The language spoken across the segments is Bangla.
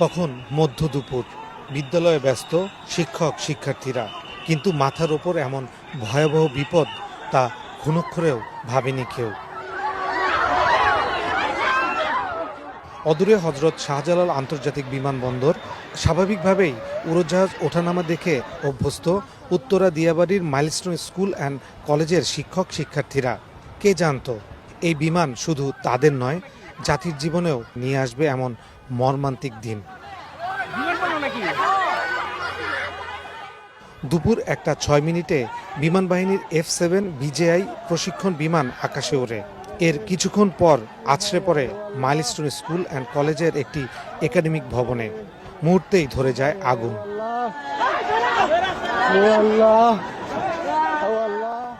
তখন মধ্য দুপুর। বিদ্যালয়ে ব্যস্ত শিক্ষক, শিক্ষার্থীরা। কিন্তু মাথার ওপর এমন ভয়াবহ বিপদ তা ঘুণক্ষরেও ভাবেনি কেউ। অদূরে হজরত শাহজালাল আন্তর্জাতিক বিমানবন্দর স্বাভাবিকভাবেই উড়োজাহাজ ওঠানামা দেখে অভ্যস্ত উত্তরা দিয়াবাড়ির মাইলস্টোন স্কুল অ্যান্ড কলেজের শিক্ষক, শিক্ষার্থীরা। কে জানতো, এই বিমান শুধু তাদের নয় জাতির জীবনেও নিয়ে আসবে এমন মর্মান্তিক দিন। দুপুর একটা ছয় মিনিটে বিমান বাহিনীর এফ সেভেন বিজেআই প্রশিক্ষণ বিমান আকাশে ওড়ে। এর কিছুক্ষণ পর আছড়ে পড়ে মাইলস্টোন স্কুল অ্যান্ড কলেজের একটি একাডেমিক ভবনে। মুহূর্তেই ধরে যায় আগুন।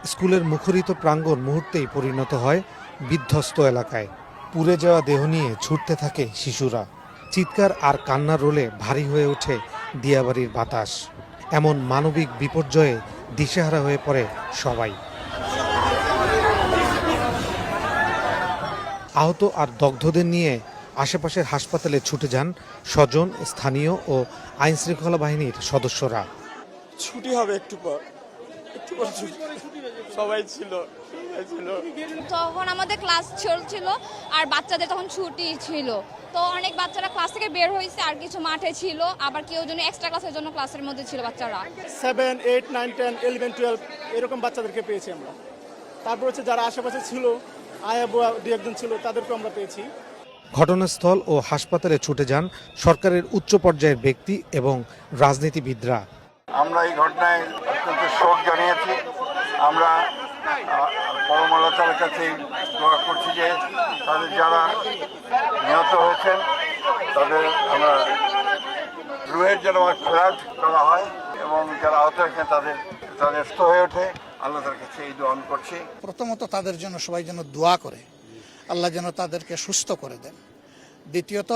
স্কুলের মুখরিত প্রাঙ্গণ মুহূর্তেই পরিণত হয় বিধ্বস্ত এলাকায়। পুড়ে যাওয়া দেহ নিয়ে ছুটতে থাকে শিশুরা। চিৎকার আর কান্নার রোলে ভারী হয়ে ওঠে দিয়াবাড়ির বাতাস। এমন মানবিক বিপর্যয়ে দিশেহারা হয়ে পড়ে সবাই। আহত আর দগ্ধদের নিয়ে আশেপাশের হাসপাতালে ছুটে যান স্বজন, স্থানীয় ও আইনশৃঙ্খলা বাহিনীর সদস্যরা। ছুটি হবে একটু পর। একটু পর সবাই ছিল। সবাই ছিল। তখন আমাদের ক্লাস চলছিল আর বাচ্চাদের তখন ছুটি ছিল। তো অনেক বাচ্চারা ক্লাস থেকে বের হয়েছে আর কিছু মাঠে ছিল আবার কেউ জন্য এক্সট্রা ক্লাসের জন্য ক্লাসের মধ্যে ছিল বাচ্চারা। Seven eight nine ten eleven twelve এরকম বাচ্চাদেরকে পেয়েছি আমরা। তারপর হচ্ছে যারা আশেপাশে ছিল আয়া বুয়া দু একজন ছিল তাদেরকেও আমরা পেয়েছি। ঘটনাস্থল ও হাসপাতালে ছুটে যান সরকারের উচ্চ পর্যায়ের ব্যক্তি এবং রাজনীতিবিদরা। আমরা এই ঘটনায় অত্যন্ত শোক জানিয়েছি। আমরা পরম আল্লাহ তালার কাছে দোয়া করছি যে তাদের যারা নিহত হয়েছেন, তাদের আমরা রুহের যেন ফেরাট করা হয় এবং যারা আহত হয়েছেন, তাদের তাদের সুস্থ হয়ে ওঠে। আল্লাহ তার কাছে এই দোয়ান করছি। প্রথমত তাদের জন্য সবাই যেন দোয়া করে, আল্লাহ যেন তাদেরকে সুস্থ করে দেন। দ্বিতীয়ত,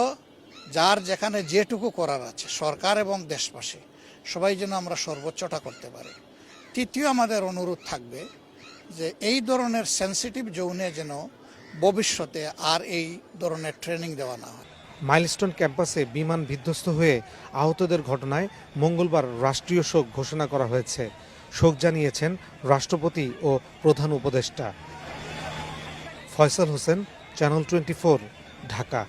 যার যেখানে যেটুকু করার আছে, সরকার এবং দেশবাসী, সবাই যেন আমরা সর্বোচ্চটা করতে পারি। তৃতীয় আমাদের অনুরোধ থাকবে যে এই ধরনের সেন্সিটিভ জোনে যেন ভবিষ্যতে আর এই ধরনের ট্রেনিং দেওয়া না হয়। মাইলস্টোন ক্যাম্পাসে বিমান বিধ্বস্ত হয়ে আহতদের ঘটনায় মঙ্গলবার রাষ্ট্রীয় শোক ঘোষণা করা হয়েছে। শোক জানিয়েছেন রাষ্ট্রপতি ও প্রধান উপদেষ্টা। Faisal Hossain channel twenty Dhaka.